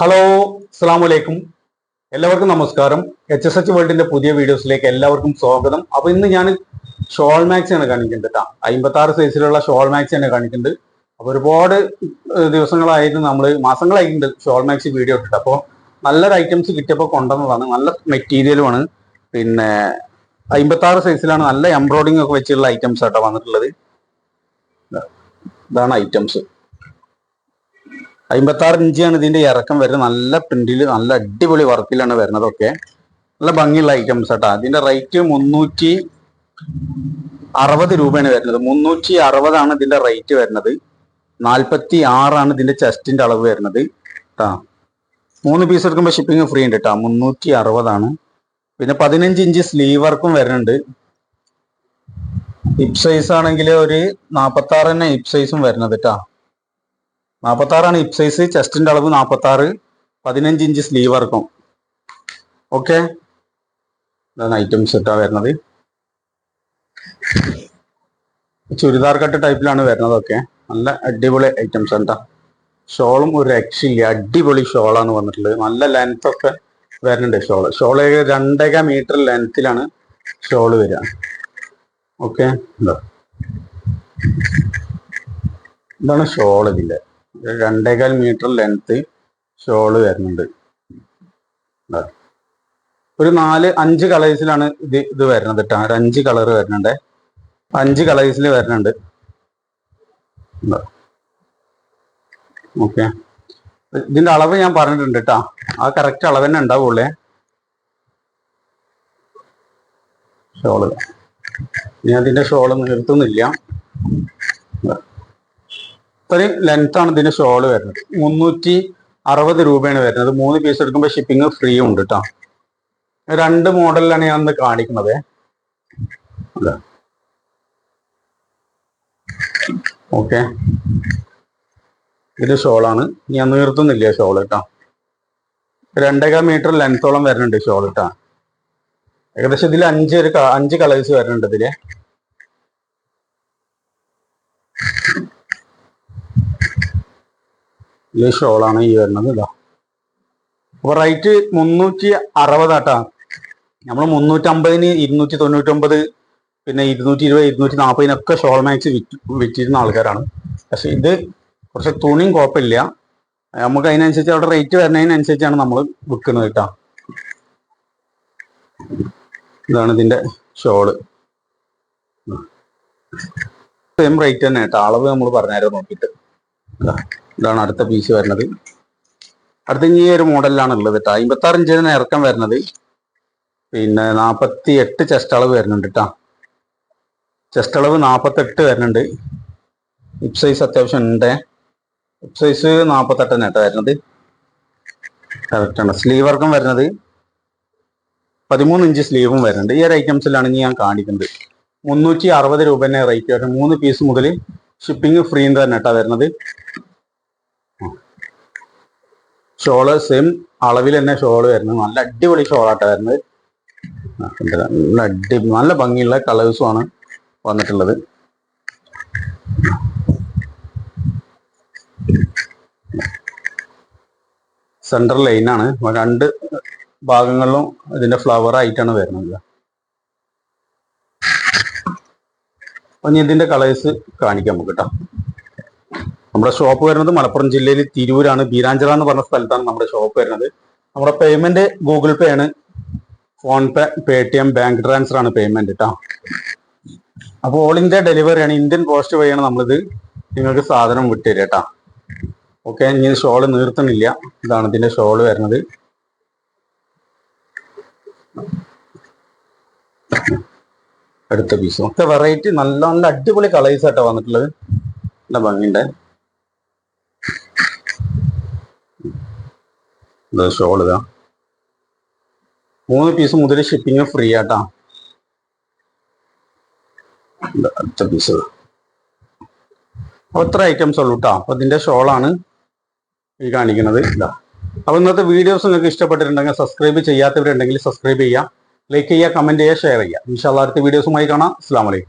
Hello അസ്സാം വലൈക്കും എല്ലാവർക്കും നമസ്കാരം. എച്ച് എസ് എച്ച് വേൾഡിന്റെ പുതിയ വീഡിയോസിലേക്ക് എല്ലാവർക്കും സ്വാഗതം. അപ്പൊ ഇന്ന് ഞാൻ ഷോൾ മാക്സ് ആണ് കാണിക്കുന്നത് അമ്പത്തി ആറ് സൈസിലുള്ള ഷോൾ മാക്സ് ആണ് കാണിക്കുന്നത്. അപ്പൊ ഒരുപാട് ദിവസങ്ങളായിട്ട് നമ്മൾ മാസങ്ങളായിട്ടുണ്ട് ഷോൾ മാക്സ് വീഡിയോ ഇട്ടിട്ട്. അപ്പോൾ നല്ലൊരു ഐറ്റംസ് കിട്ടിയപ്പോൾ കൊണ്ടുവന്നതാണ്. നല്ല മെറ്റീരിയലുമാണ് പിന്നെ അമ്പത്തി ആറ് സൈസിലാണ് നല്ല എംബ്രോയിഡിംഗ് ഒക്കെ വെച്ചുള്ള ഐറ്റംസ് ആട്ടോ വന്നിട്ടുള്ളത്. ഇതാണ് ഐറ്റംസ്. അമ്പത്തി ആറ് ഇഞ്ചാണ് ഇതിന്റെ ഇറക്കം വരുന്നത്. നല്ല പ്രിന്റിൽ നല്ല അടിപൊളി വർക്കിലാണ് വരുന്നതൊക്കെ. നല്ല ഭംഗിയുള്ള ഐറ്റംസ് കേട്ടോ അതിന്റെ റേറ്റ് മുന്നൂറ്റി അറുപത് രൂപയാണ് വരുന്നത്. മുന്നൂറ്റി അറുപതാണ് ഇതിന്റെ റേറ്റ് വരുന്നത്. നാൽപ്പത്തി ആറാണ് ഇതിന്റെ ചെസ്റ്റിന്റെ അളവ് വരുന്നത്. കേട്ടാ മൂന്ന് പീസ് എടുക്കുമ്പോൾ ഷിപ്പിംഗ് ഫ്രീ ഉണ്ട് കേട്ടോ മുന്നൂറ്റി അറുപതാണ്. പിന്നെ പതിനഞ്ച് ഇഞ്ച് സ്ലീവ് വർക്കും വരുന്നുണ്ട്. ഹിപ് സൈസ് ആണെങ്കിൽ ഒരു നാൽപ്പത്തി ആറ് തന്നെ ഹിപ് സൈസും വരുന്നത് കേട്ടോ നാൽപ്പത്തി ആറാണ് ഹിപ് സൈസ് ചെസ്റ്റിന്റെ അളവ് നാൽപ്പത്തി ആറ് പതിനഞ്ച് ഇഞ്ച് സ്ലീവ് ഇറക്കും. ഓക്കെ? ഇതാണ് ഐറ്റംസ് ഇട്ടാ വരുന്നത്. ചുരിദാർ കട്ട് ടൈപ്പിലാണ് വരുന്നതൊക്കെ നല്ല അടിപൊളി ഐറ്റംസ് എന്താ ഷോളും ഒരു രക്ഷയില്ല. അടിപൊളി ഷോളാണ് വന്നിട്ടുള്ളത്. നല്ല ലെങ്ത് ഒക്കെ വരുന്നുണ്ട് ഷോൾ. ഷോൾ രണ്ടേക മീറ്റർ ലെങ്ത്തിലാണ് ഷോൾ വരിക. ഓക്കെ? എന്താ ഇതാണ് ഷോൾ ഇതിന്റെ ഒരു രണ്ടേകാൽ മീറ്റർ ലെങ്ത് ഷോൾ വരുന്നുണ്ട്. ഒരു നാല് അഞ്ച് കളേഴ്സിലാണ് ഇത് ഇത് വരുന്നത് കേട്ടോ ഒരു അഞ്ച് കളർ വരുന്നുണ്ട്. അഞ്ച് കളേഴ്സിൽ വരുന്നുണ്ട്. ഓക്കെ. ഇതിന്റെ അളവ് ഞാൻ പറഞ്ഞിട്ടുണ്ട് കേട്ടോ ആ കറക്റ്റ് അളവ് തന്നെ ഉണ്ടാവുള്ളേ. ഷോൾ ഞാൻ ഇതിന്റെ ഷോൾ നിർത്തുന്നില്ല. ഇത്രയും ആണ് ഇതിന്റെ ഷോൾ വരുന്നത്. മുന്നൂറ്റി അറുപത് രൂപയാണ് വരുന്നത്. മൂന്ന് പീസ് എടുക്കുമ്പോൾ ഷിപ്പിംഗ് ഫ്രീ ഉണ്ട് കേട്ടോ രണ്ട് മോഡലിലാണ് ഞാൻ ഇന്ന് കാണിക്കുന്നത്. ഓക്കെ ഇത് ഷോളാണ് ഞാൻ നിർത്തുന്നില്ല ഷോൾ കേട്ടോ രണ്ടേകാൽ മീറ്റർ ലെങ്ത്തോളം വരുന്നുണ്ട് ഷോൾ കേട്ടോ ഏകദേശം ഇതിൽ അഞ്ച് ഒരു അഞ്ച് കളേഴ്സ് വരുന്നുണ്ട് ഇതിൽ. ഈ ഷോളാണ് ഈ വരുന്നത് ഇതാ അപ്പൊ റേറ്റ് മുന്നൂറ്റി അറുപതാട്ടാ നമ്മൾ മുന്നൂറ്റി അമ്പതിന് ഇരുന്നൂറ്റി തൊണ്ണൂറ്റൊമ്പത് പിന്നെ ഇരുന്നൂറ്റി ഇരുപത് ഇരുന്നൂറ്റി നാൽപ്പതിനൊക്കെ ഷോൾ മാക്സ് വിറ്റ് വിറ്റിരുന്ന ആൾക്കാരാണ്. പക്ഷെ ഇത് കുറച്ച് തുണിയും കുഴപ്പമില്ല. നമുക്ക് അതിനനുസരിച്ച് അവിടെ റേറ്റ് വരുന്നതിനനുസരിച്ചാണ് നമ്മൾ വിൽക്കുന്നത് കേട്ടോ ഇതാണ് ഇതിന്റെ ഷോൾ. സെയിം റേറ്റ് തന്നെ കേട്ടോ അളവ് നമ്മൾ പറഞ്ഞായിരുന്നു നോക്കിയിട്ട്. ഇതാണ് അടുത്ത പീസ് വരുന്നത്. അടുത്ത ഇനി ഒരു മോഡലിലാണ് ഉള്ളത് കേട്ടോ അമ്പത്തി ആറ് ഇഞ്ചിന് ഇറക്കം വരുന്നത്. പിന്നെ നാൽപ്പത്തി എട്ട് ചെസ്റ്റ് അളവ് വരുന്നുണ്ട് കേട്ടോ ചെസ്റ്റ് അളവ് നാൽപ്പത്തെട്ട് വരുന്നുണ്ട്. ഹിപ് സൈസ് അത്യാവശ്യം ഉണ്ട്. ഹിപ് സൈസ് നാൽപ്പത്തെട്ട് തന്നെ കേട്ടോ വരുന്നത് ആണ്. സ്ലീവ് വർക്കും വരുന്നത് പതിമൂന്ന് ഇഞ്ച് സ്ലീവും വരുന്നുണ്ട്. ഈ ഒരു ഐറ്റംസിലാണ് ഞാൻ കാണിക്കുന്നത്. മുന്നൂറ്റി അറുപത് രൂപ തന്നെ റേറ്റ് വരുന്നത് മൂന്ന് പീസ് മുതൽ ഷിപ്പിംഗ് ഫ്രീ തന്നെ കേട്ടോ വരുന്നത്. ഷോൾ സെയിം അളവിൽ തന്നെ ഷോൾ വരുന്നത്. നല്ല അടിപൊളി ഷോളാട്ടോ വരുന്നത്. നല്ല അടി നല്ല ഭംഗിയുള്ള കളേഴ്സും ആണ് വന്നിട്ടുള്ളത്. സെൻട്രൽ ലൈനാണ് രണ്ട് ഭാഗങ്ങളിലും ഇതിന്റെ ഫ്ലവർ ആയിട്ടാണ് വരുന്നത്. അപ്പൊ ഇനി ഇതിന്റെ കളേഴ്സ് കാണിക്കാം നമുക്ക് കേട്ടോ നമ്മുടെ ഷോപ്പ് വരുന്നത് മലപ്പുറം ജില്ലയിൽ തിരൂരാണ്. ബീരാഞ്ചിറ എന്ന് പറഞ്ഞ സ്ഥലത്താണ് നമ്മുടെ ഷോപ്പ് വരുന്നത്. നമ്മുടെ പേയ്മെന്റ് ഗൂഗിൾ പേ ആണ്. PhonePe Paytm bank transfer ആണ് പേയ്മെന്റ് കേട്ടോ അപ്പോൾ ഓൾ ഇന്ത്യ ഡെലിവറി ആണ്. ഇന്ത്യൻ പോസ്റ്റ് വഴിയാണ് നമ്മളിത് നിങ്ങൾക്ക് സാധനം വിട്ടുതരിക കേട്ടോ ഓക്കെ ഇനി ഷോൾ നീർത്തുന്നില്ല. ഇതാണ് ഇതിന്റെ ഷോൾ വരുന്നത്. അടുത്ത പീസ് ഒക്കെ വെറൈറ്റി നല്ല നല്ല അടിപൊളി കളേഴ്സ് ആട്ടോ വന്നിട്ടുള്ളത്. നല്ല ഭംഗിയുണ്ട്. ഷോൾ ഇതാ. മൂന്ന് പീസ് മുതൽ ഷിപ്പിംഗ് ഫ്രീ ആട്ടാ. അടുത്ത പീസ് അപ്പൊ ഇത്ര ഐറ്റംസ് ഉള്ളൂ കേട്ടോ അപ്പൊ ഇതിന്റെ ഷോളാണ് ഈ കാണിക്കുന്നത്. ഇതാ. അപ്പൊ ഇന്നത്തെ വീഡിയോസ് നിങ്ങൾക്ക് ഇഷ്ടപ്പെട്ടിട്ടുണ്ടെങ്കിൽ സബ്സ്ക്രൈബ് ചെയ്യാത്തവരുണ്ടെങ്കിൽ സബ്സ്ക്രൈബ് ചെയ്യുക ലൈക്ക് ചെയ്യുക കമന്റ് ചെയ്യുക ഷെയർ ചെയ്യുക ഇൻഷാല്ലാ അടുത്ത വീഡിയോസുമായി കാണാം. അസ്സാം വലൈക്കും